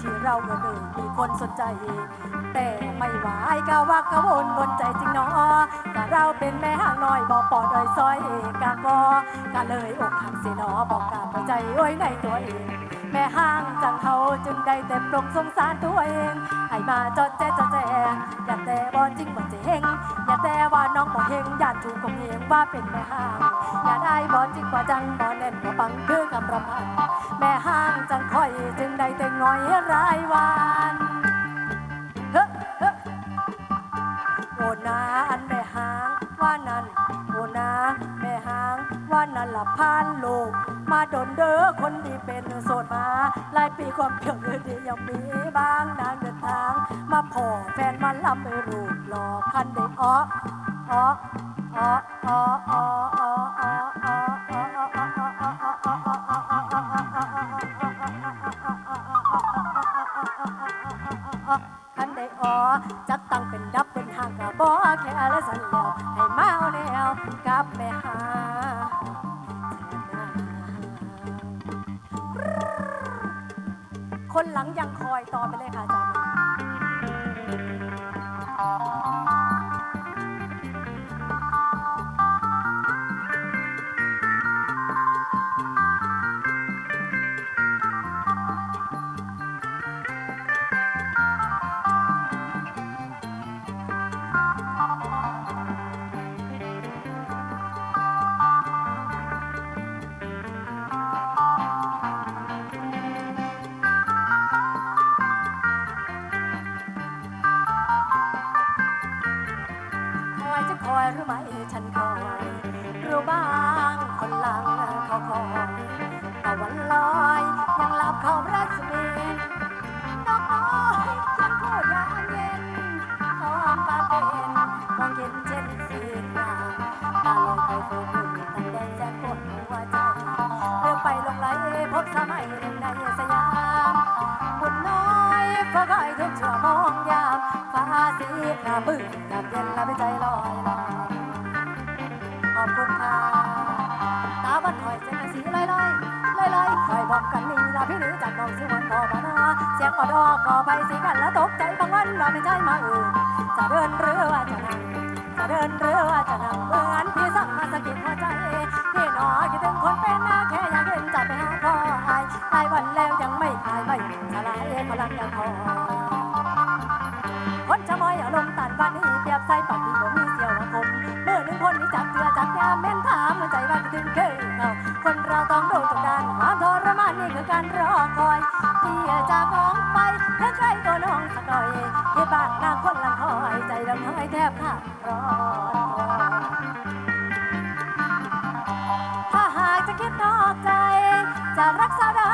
ที่เราก็เคยมีคนสนใจ แต่ไม่ไหวก็ว่ากระวนบนใจจริงเนาะแต่เราเป็นแม่ห้างน้อยบอกปอดอ้ยซอยเอกกาบอก็เลยอกหักเสิเนาะบอกกับใจไว้ในตัวเอง แม่ห้างจังเขาจึงได้แต่ปรงสงสารตัวเองให้มาจอดแจ๊จอดแจอย่าแต่บ่จริงบ่เจงอย่าแต่ว่าน้องบ่เฮงอย่าถูกคงเฮงว่าเป็นแม่ห้างอย่าได้บ่จริงบ่จังบ่แน่นบ่ปังคือคำรำพันแม่ห้างจังคอยจึงได้แต่งอยรายวันเฮ้อเฮ้โอนาอันแม่ห้างว่านั้นโอนาแม่ห้างว่านั้นละพานลูกมา ดนเด้อคนที่เป็นโสดมาหลายปีความเพียงดียังมีบางนางเดินทาง มาพอแฟนมันลำไปรูปหลอคันเด็กอ้ออ้ออ้ออ้ออ้ออ้ออ้ออ้ออ้อคันได้ออจักตั้งเป็นดับเป็นห่างกับบ่แค่ละสันแล้วให้มาเอาแนวกับแม่หา คนหลังยังคอยต่อไปเลยค่ะอาจารย์ อยจะคอยหรือไม่ฉันคอยรู้บ้างคนหลังเขาคอยตะวันลอยยังหลับเขารัศมีนกน้อยยังพูดยามเย็นท้องฟ้าเป็นมองเห็นเช่นสีกาตาลอยไปเฟื่องอยู่ตั้งแดงแสนปวดหัวใจเรือไปลงไหลพบสมัยหนึ่งในสยามบุญน้อยฟ้าไยทุกชั่วโมงยามฟ้าสีหน้าบึ้ง อยเจกันสีลอยลอยลอยลอยคอยบอกกันนี่ละพี่หนี้จากน้องสิวันพอมานาเสียงออดอก็ไปสีกันแล้วตกใจบางวันว่าไม่ใช่มาอื่นจะเดินหรือว่าจะนั่งจะเดินหรือว่าจะนั่งเหมือนพี่สั่งมาสะกิดหัวใจพี่หนอคิดถึงคนเป็นหน้าแค่อยากเห็นจะไปหาพ่ออายหลายวันแล้วยังไม่หายไม่สลายพลังยังพอ ที่บ้าคนลังคอยใจดำน้อยแทบขาดร้อนถ้าหากจะคิดนอกใจ จะรักษาได้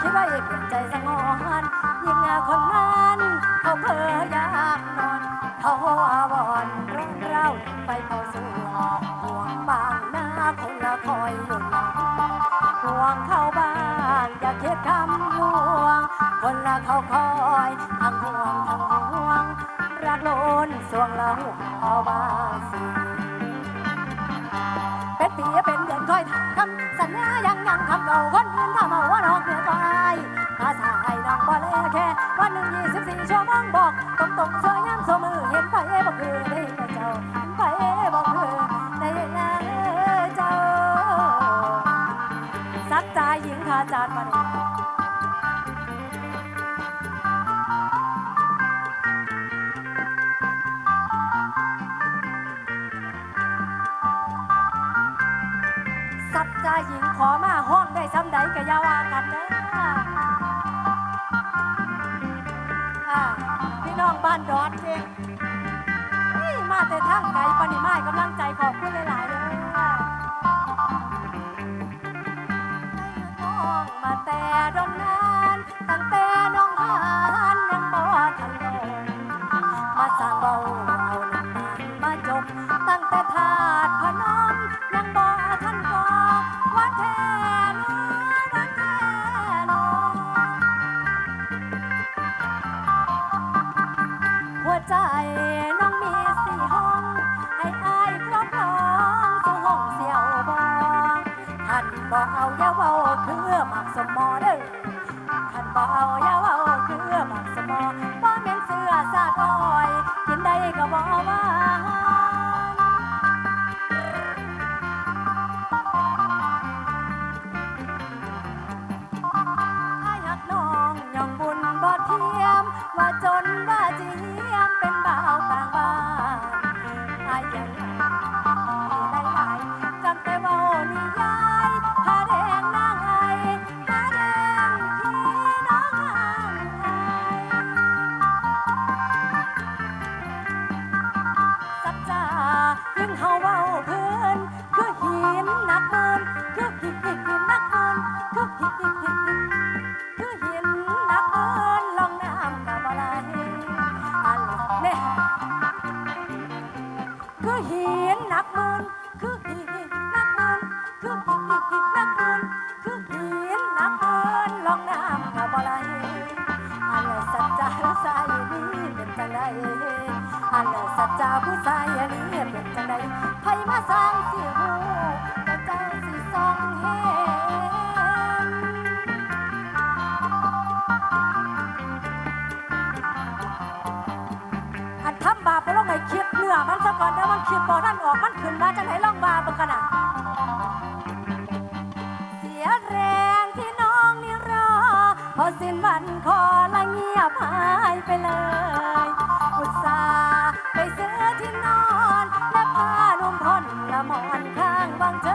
คิดว่าเปลี่ยนใจสงอนยิ่งคนนั้นเขาเพ้อยากนอน เขาอาวรณ์ร้อนเร่าไปเผาสู่ห่วงบางหน้าคนละคอยอยู่หลังห่วงเข้าบ้านอย่าคิดคำ คนละเขาคอยทั้งห่วงทั้งห่วง รักโลนสวงละห่วงเอาบาสิเป็นปีเป็นเดือนคอยทำสัญญายังยังทำเก่าคนอื่นทำเอาว่าน้องเหนือกว่าอายภาษาไอ้น้องบ่เลแค่วันหนึ่งยี่สิบสี่ชั่วโมงบอกตรงตรงสวยงามสมือเห็นไปบอกคือได้แต่เจ้าเห็นไปบอกคือได้แต่เจ้าสักใจหญิงขาจานมา ชายหญิงขอมาห้องได้ซ้ำใดกะยาว่ากันเด้ออ่าพี่น้องบ้านดอนเองเฮ้ยมาแต่ทางไกลปนิมายกำลังใจขอบคุณหลายๆเลยให้น้องมาแต่ดนนานตั้งแต่ เดี๋ยวมันคิดบ่นั่นออกมันขึ้นมาจังไหนลองบาเบิ่งกันน่ะเสียแรงที่น้องนี่รอ พอสิ้นวันคอละเงียบหายไปเลย อุตส่าห์ไปซื้อที่นอน และผ้านุ่มพ่นละมอนข้างบางเฉ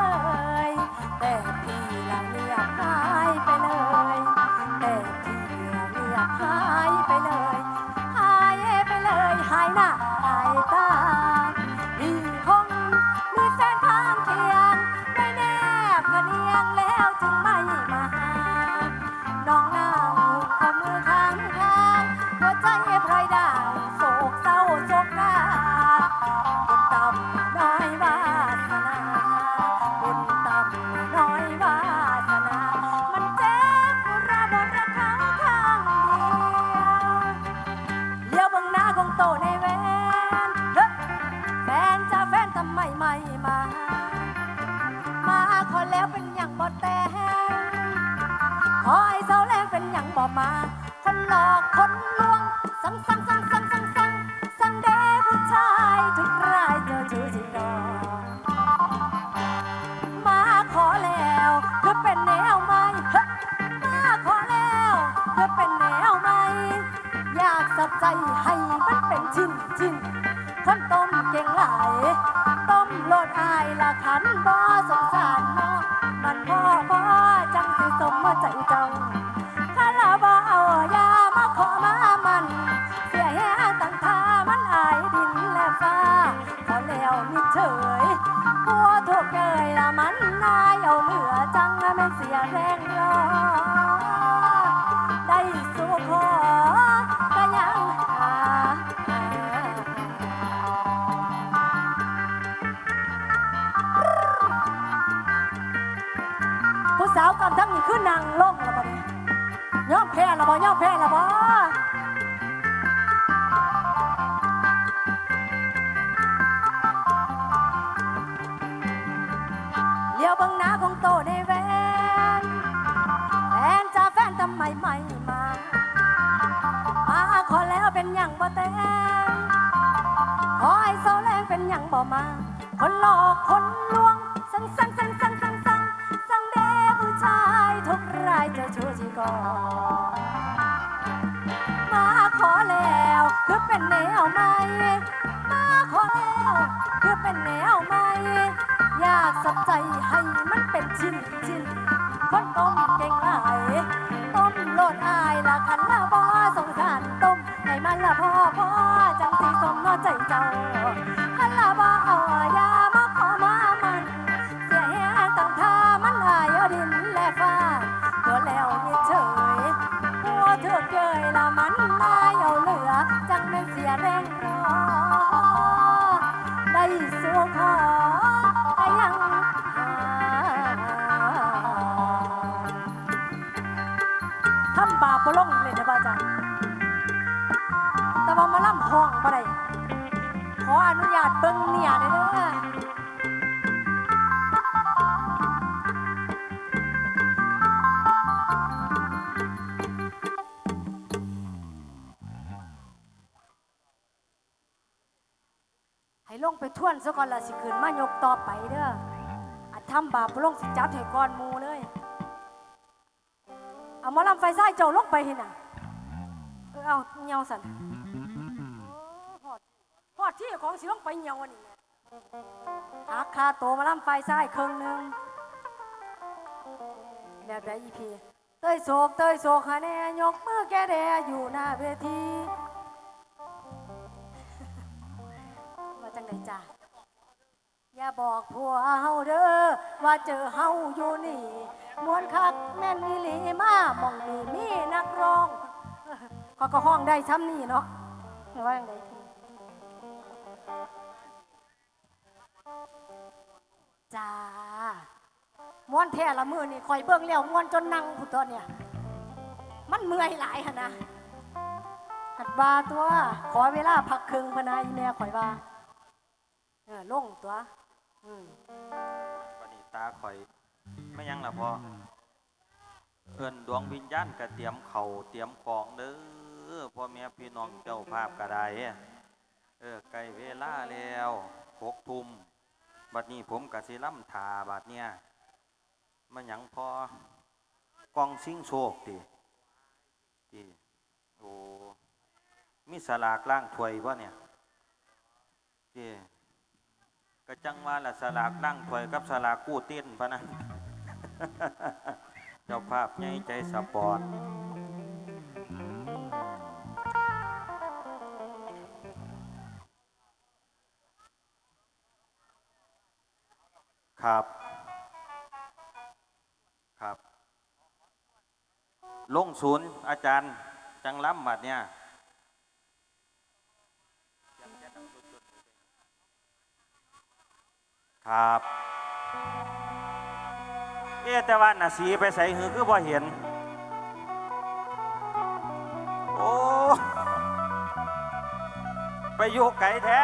ยแต่พี่ละเงียบหายไปเลยแต่พี่ละเงียบหายไปเลย หายไปเลยหายหน้า ตในแวนเฮ้แฟนจ้าแฟนทำไมไม่มา มาขอแล้วเป็นอย่างบ่แต่ขอให้เสาแรงเป็นอย่างบ่มา คนหลอกคนลวง สังสังสังสังสังสังสังเด้ผู้ชายทุกรายเจอชื่อจริงดอกมาขอแล้วเพื่อเป็นแนวใหม่เฮ้ยมาขอแล้วเพื่อเป็นแนวใหม่อยากสับใจให้ ชิ้นชิ้นคนต้มเก่งหลาย ต้มโลดอายละขันบ่สงสา สาวกำทั้งนี้คือนางล่องละบ่เนี่ยย่อมแพ้ละบ่ย่อมแพ้ละบ่เลี้ยวบังหน้าของโตในแวนแฟนจ้าแฟนทำไมไม่มา มาขอแล้วเป็นอย่างบ่แต่งขอให้สาแรงเป็นอย่างบ่มา คนหลอกคนลวง ก่อนมาขอแล้วคือเป็นแนวใหม่มาขอแล้วคือเป็นแนวใหม่อยากสับใจให้มันเป็นชิ้นชิ้นคนต้มเก่งหลายต้มโลดอายละขันละบ่สงสารต้มให้มันละพ่อพ่อจังสีสมนอใจเจ้าขันละบ่เอายามา ห้องบ่ได้ขออนุญาตเบิ่งเนี่ยเด้อให้ลงไปท่วนซะก่อนละสิคืนมายกต่อไปเด้ออันทำบาปบ่ลงสิจัดให้ก่อนมูเลย เอาหมอลำไฟซ้เจ้าลงไปเห็นน่ะ เออเอาเหี่ยวสัน ดที่ของสิลงไปเหี่ยวอันนี้แหม่หักคาโตวมาลำไฟซ้ายครึ่งหนึ่งแบบไดอีพีเต้ยโศกเต้ยโศกฮะแน่ยกมือแกแดอยู่หน้าเวทีว่าจังไดจ้าอย่าบอกผัวเฮาเด้อว่าเจอเฮาอยู่นี่มวนคักแม่นอีหลีมาหมองนี่มีนักร้องเขาก็ห้องได้ช้ำนี่เนาะว่าอย่างไร จ้าม้วนแท้ละมือนี่คอยเบิ่งแล้วม้วนจนนั่งผู้ตัวเนี่ย มันเมื่อยหลายหนนะหัดบาตัว ขอเวลาพักครึ่งพะนาอีแม่ข่อยว่าเออลงตัวอืมปณิตาข่อยไม่ยังละพอเพื่อนดวงวิญญาณก็เตรียมเขาเตรียมของเด้อพ่อแม่พี่น้องเจ้าภาพก็ได้ เออใกล้เวลาแล้วหกทุ่มบัดนี้ผมกสิล่ำถาบัดเนี่ยมันหยังพอกองซิงโชคติติโอ้มีสลากล่างถวยวะเนี่ยติก็จังว่าละสลากนั่งถวยกับสลากกู้เต้นพะนะ เจ้าภาพใหญ่ใจสปอร์ต ครับ ครับ ลงศูนย์อาจารย์ จังล้ำบัดเนี่ยครับ เอ๊แต่ว่าน่ะสีไปใส่หือคือเห็น โอ้ ไปอยู่ไกลแท้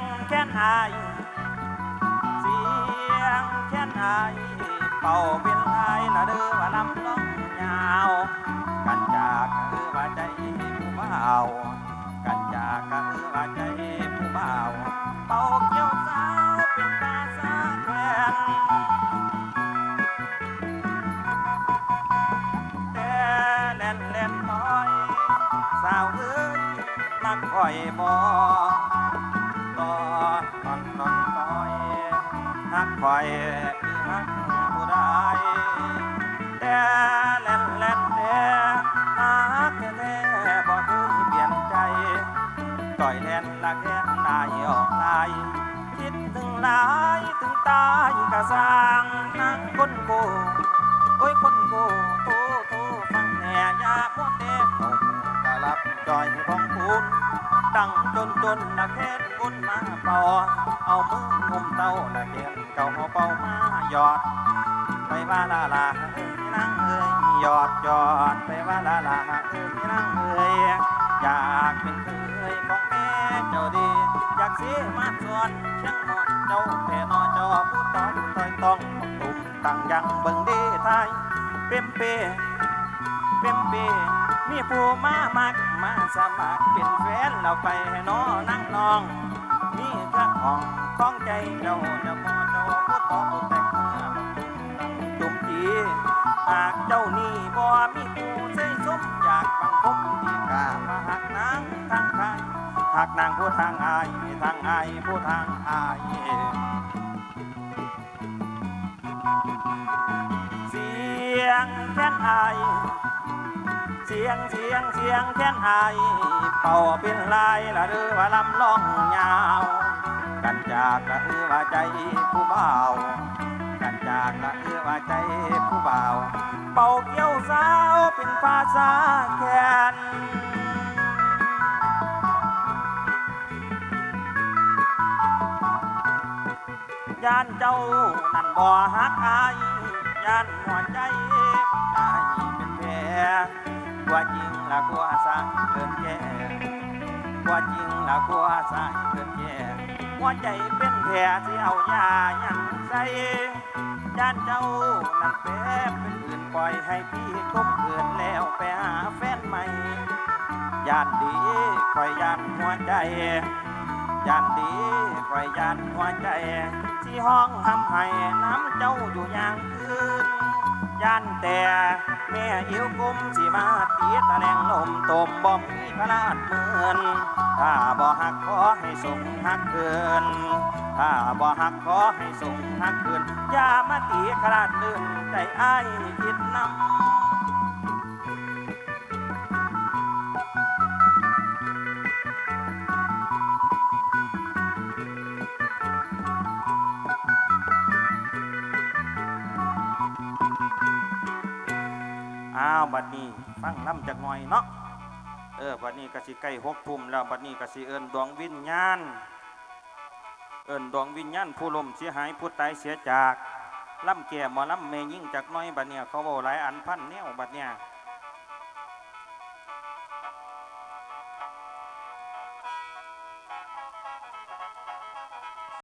งแค้นอายเสียงแค้นอายเป่าเป็นลายละเด้อว่าลำน้องยาว กันจากคือว่าใจผู้บ่าวกันจากก็คือว่าใจผู้บ่าวเป่าเกี่ยวสาวเป็นตาสาแทนแต่แล่นแล่นน้อย สาวเอ้ยมักคอยบอก ตอนนอนนอนคอยฮักคอยคือฮักผู้ใดแต่แล่นแล่นแต่ฮักแท้บ่เคยเปลี่ยนใจต่อยแทนละแค่นนายออกลายคิดถึงหลายถึงตายก็สร้างนักคนโกโอ้ยคนโกโตโตฟังแหน่ยาโมเตเอากะลับจอยท้องพูน ดังจนจนนักเทศกุนมาเป่าเอามืองุมเต้านักเทศเก่าเอาเป่ามาหยอด ไปว่าลาลาเอ้ยนั่งเอ้ยหยอดหยอดไปว่าลาลาเอ้ยนั่งเอ้ยอยากเป็นเคยของแม่เจ้าดี อยากเสียมาส่วนเชียงนอนเจ้าแพ่นอจอผู้ตอนต่อยต้องตุ่มตั้งยังเบิ่งดีไทยเต็มเปเต็มเปมีผู้มามัก มาสมัครเป็นแฟนเราไปให้น้อนั่งนองมีกระของของใจเจ้าเจ้าพ่อเจ้าผู้ตองแต่งเมื่อบักตุ่มจีหากเจ้านี่บ่มีผู้ใส่สมอยากบังคมดีกามาหักนางทางใครหักนางผู้ทางอายทางอายผู้ทางอายเสียงแค้นไอาย เสียงเสียงเสียงแค้นไอายเป่าเป็นลายละหรือว่าลำล่องยาว กันจากละหรือว่าใจผู้เบากันจากละเอื้อว่าใจผู้บ่าเป่าเกี่ยวสาวเป็นภาษาแคนย่านเจ้านั่นบ่ฮักอายย่านหัวใจ กว่าจริงละกว่าสายเกินแก่กว่าจริงละกว่าสายเกินแก่หัวใจเป็นแผลที่เอายายังใส่ย่านเจ้านั่นแผลเป็นอื่นปล่อยให้พี่ก้มเกินแล้วไปหาแฟนใหม่ย่านดีคอยย่านหัวใจย่านดีคอยย่านหัวใจที่ห้องทำให้น้ำเจ้าอยู่อย่างคืนย่านแต่ แม่อิวกุมสิมาตีตะแหนงนมต้มบ่มีพลาดเหมือนถ้าบ่หักขอให้ส่งหักเกินถ้าบ่หักขอให้ส่งหักเกินอย่ามาตีขลาดลื่นใจอ้ายคิดนำ ฟังน้ำจากหน่อยเนาะเออบัดนี้กสิใกล้หกทุ่มแล้วบัดนี้กสิเอินดวงวิญญาณ เอินดวงวิญญาณผู้ลมเสียหายผู้ตายเสียจากล่ำแก่หมอล่ำเมยิ่งจากน้อยบัดเนี่ยเขาบอกหลายอันพันแนวบัดเนี่ย